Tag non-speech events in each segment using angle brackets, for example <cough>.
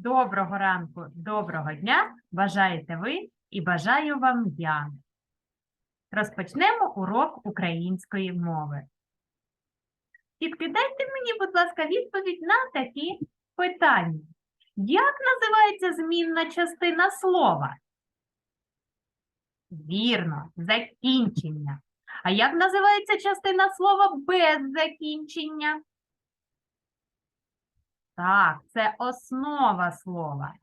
Доброго ранку, доброго дня бажаєте ви і бажаю вам я. Розпочнемо урок української мови. Дітки, дайте мені, будь ласка, відповідь на такі питання. Як називається змінна частина слова? Вірно, закінчення. А як називається частина слова без закінчення? Так, це основа слова.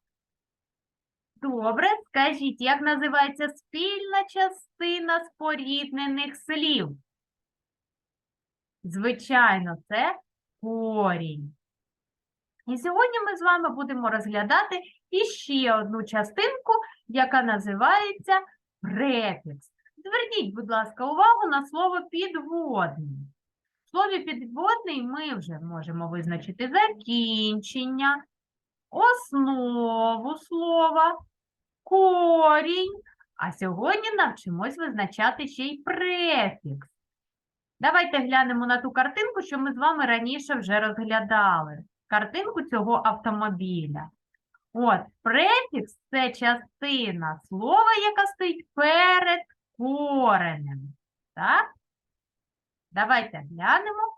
Добре, скажіть, як називається спільна частина споріднених слів? Звичайно, це корінь. І сьогодні ми з вами будемо розглядати іще одну частинку, яка називається префікс. Зверніть, будь ласка, увагу на слово підводний. Слові підводний ми вже можемо визначити закінчення, основу слова, корінь. А сьогодні навчимось визначати ще й префікс. Давайте глянемо на ту картинку, що ми з вами раніше вже розглядали. Картинку цього автомобіля. От, префікс це частина слова, яка стоїть перед коренем. Так? Давайте глянемо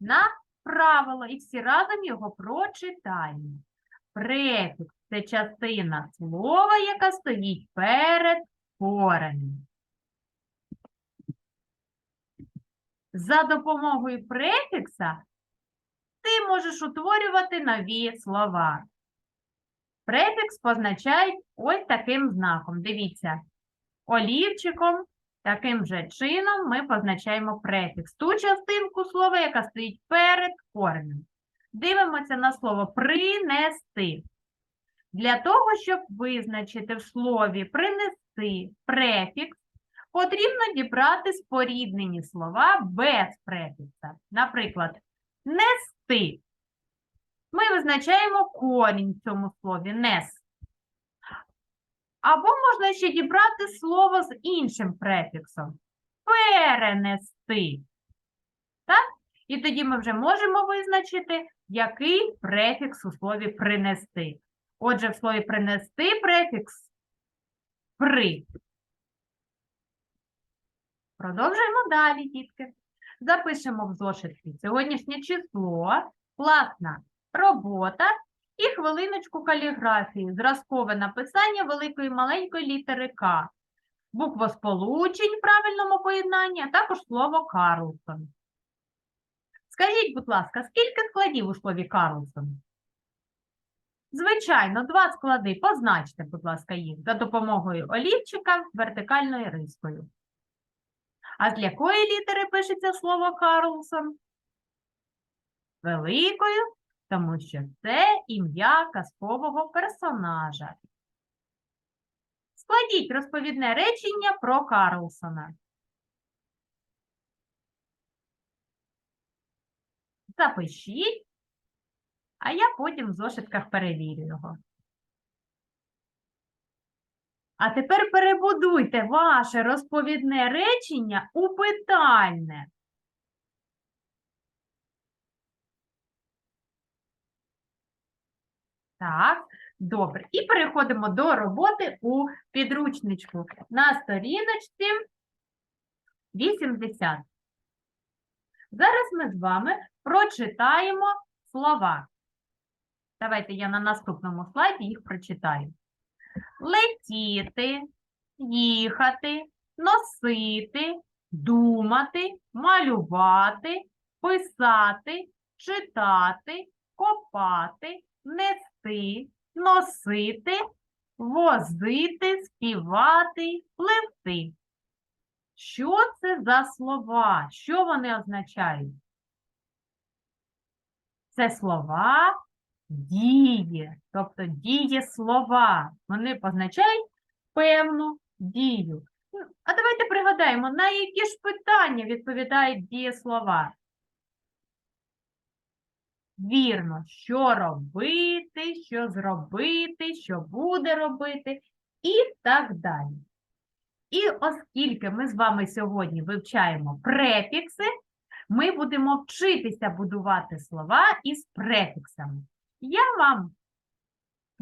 на правило і всі разом його прочитаємо. Префікс це частина слова, яка стоїть перед коренем. За допомогою префікса ти можеш утворювати нові слова. Префікс позначають ось таким знаком. Дивіться, олівчиком Таким же чином ми позначаємо префікс. Ту частинку слова, яка стоїть перед коренем. Дивимося на слово принести. Для того, щоб визначити в слові принести префікс, потрібно дібрати споріднені слова без префікса. Наприклад, нести. Ми визначаємо корінь в цьому слові нес. Або можна ще дібрати слово з іншим префіксом. Перенести. Так? І тоді ми вже можемо визначити, який префікс у слові принести. Отже, в слові принести префікс при. Продовжуємо далі, дітки. Запишемо в зошитки сьогоднішнє число, класна робота хвилиночку каліграфії, зразкове написання великої і маленької літери К, буквосполучень в правильному поєднанні, а також слово Карлсон. Скажіть, будь ласка, скільки складів у слові Карлсон? Звичайно, два склади. Позначте, будь ласка, їх за допомогою олівчика вертикальною рискою. А з якої літери пишеться слово Карлсон? Великою тому що це ім'я казкового персонажа. Складіть розповідне речення про Карлсона. Запишіть, а я потім в зошитках перевірю його. А тепер перебудуйте ваше розповідне речення у питальне. Так, добре. І переходимо до роботи у підручничку на сторіночці 80. Зараз ми з вами прочитаємо слова. Давайте я на наступному слайді їх прочитаю. Летіти, їхати, носити, думати, малювати, писати, читати, копати, нести, носити, возити, співати, пливти. Що це за слова? Що вони означають? Це слова дії, тобто дієслова. Вони позначають певну дію. А давайте пригадаємо, на які ж питання відповідають дієслова? Вірно, що робити, що зробити, що буде робити і так далі. І оскільки ми з вами сьогодні вивчаємо префікси, ми будемо вчитися будувати слова із префіксами. Я вам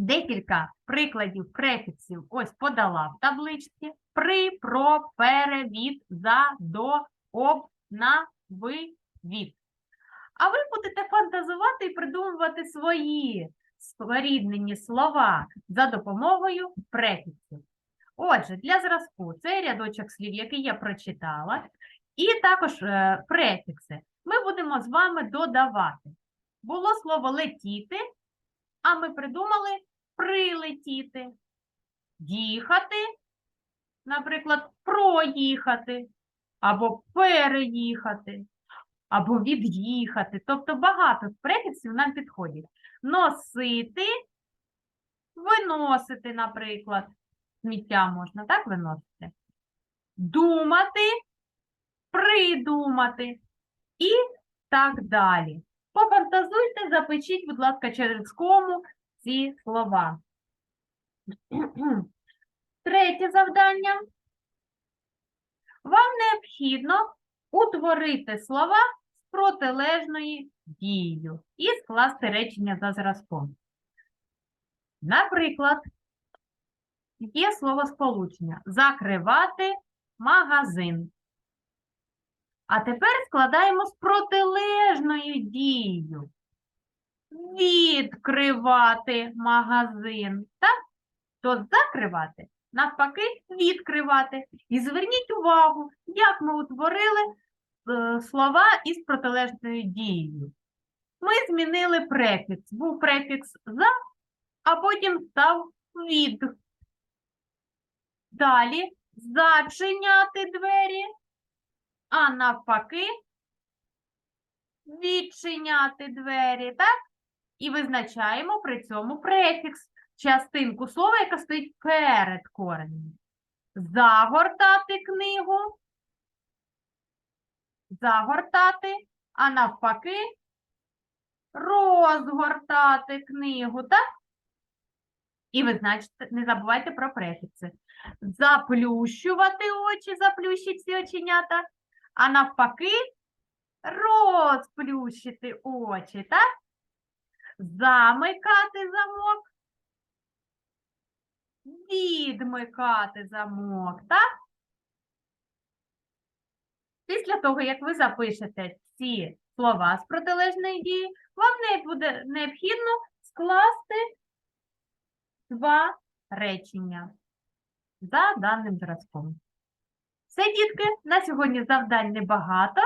Декілька прикладів префіксів ось подала в табличці. При, про, пере, за, до, об, на, ви, від. А ви будете фантазувати і придумувати свої споріднені слова за допомогою префіксів. Отже, для зразку цей рядочок слів, який я прочитала, і також е, префікси. Ми будемо з вами додавати. Було слово летіти, а ми придумали прилетіти, їхати, наприклад, проїхати, або переїхати, або від'їхати. Тобто багато префіксів нам підходять. Носити, виносити, наприклад. Сміття можна так виносити. Думати, придумати і так далі. Пофантазуйте, запишіть, будь ласка, через кому ці слова. <clears throat> Третє завдання. Вам необхідно утворити слова протилежною дією і скласти речення за зразком. Наприклад, є слово сполучення закривати магазин. А тепер складаємо з протилежною дією. Відкривати магазин. Так? То закривати, навпаки, відкривати. І зверніть увагу, як ми утворили слова із протилежною дією. Ми змінили префікс. Був префікс за, а потім став від. Далі зачиняти двері, а навпаки, відчиняти двері, так? І визначаємо при цьому префікс, частинку слова, яка стоїть перед коренем. Загортати книгу, загортати, а навпаки, розгортати книгу, так? І визначте, не забувайте про префікси. Заплющувати очі, заплющить всі оченята, а навпаки, розплющити очі, так? Замикати замок, відмикати замок, так? Після того, як ви запишете ці слова з протилежної дії, вам буде необхідно скласти два речення за даним зразком. Все, дітки, на сьогодні завдань небагато.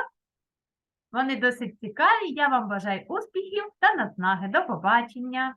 Вони досить цікаві. Я вам бажаю успіхів та наснаги. До побачення!